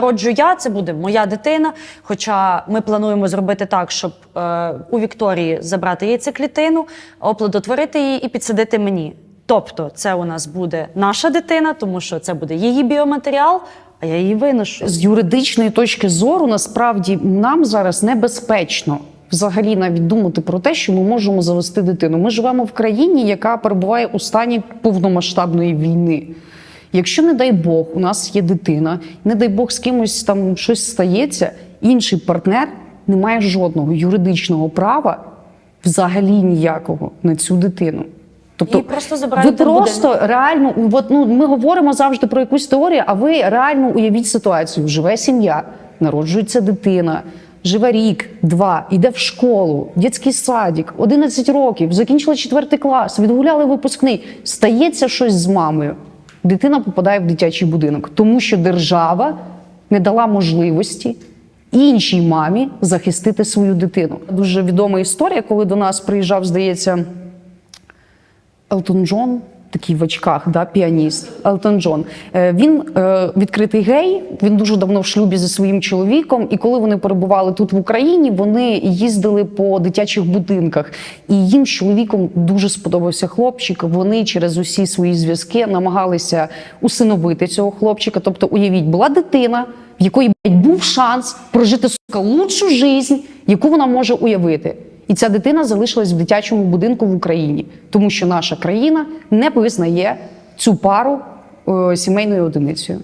Народжу я, це буде моя дитина. Хоча ми плануємо зробити так, щоб е, у Вікторії забрати яйцеклітину, оплодотворити її і підсадити мені. Тобто, це у нас буде наша дитина, тому що це буде її біоматеріал, а я її виношу. З юридичної точки зору, насправді нам зараз небезпечно взагалі навіть думати про те, що ми можемо завести дитину. Ми живемо в країні, яка перебуває у стані повномасштабної війни. Якщо, не дай Бог, у нас є дитина, не дай Бог з кимось там щось стається, інший партнер не має жодного юридичного права, взагалі ніякого на цю дитину. Тобто Її просто ви просто реально, от, ну, ми говоримо завжди про якусь теорію, а ви реально уявіть ситуацію: живе сім'я, народжується дитина. Живе рік, два, йде в школу, дитячий садик, 11 років, закінчила четвертий клас, відгуляли випускний. Стається щось з мамою. Дитина попадає в дитячий будинок, тому що держава не дала можливості іншій мамі захистити свою дитину. Дуже відома історія, коли до нас приїжджав, здається, Елтон Джон, такий в очках, да, піаніст. Елтон Джон. Е, Він е, відкритий гей, він дуже давно в шлюбі зі своїм чоловіком. І коли вони перебували тут в Україні, вони їздили по дитячих будинках. І їм з чоловіком дуже сподобався хлопчик. Вони через усі свої зв'язки намагалися усиновити цього хлопчика. Тобто, уявіть, була дитина, в якої був шанс прожити сука лучшу життя, яку вона може уявити. І ця дитина залишилась в дитячому будинку в Україні, тому що наша країна не визнає цю пару е, сімейною одиницею.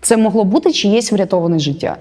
Це могло бути чиєсь врятоване життя.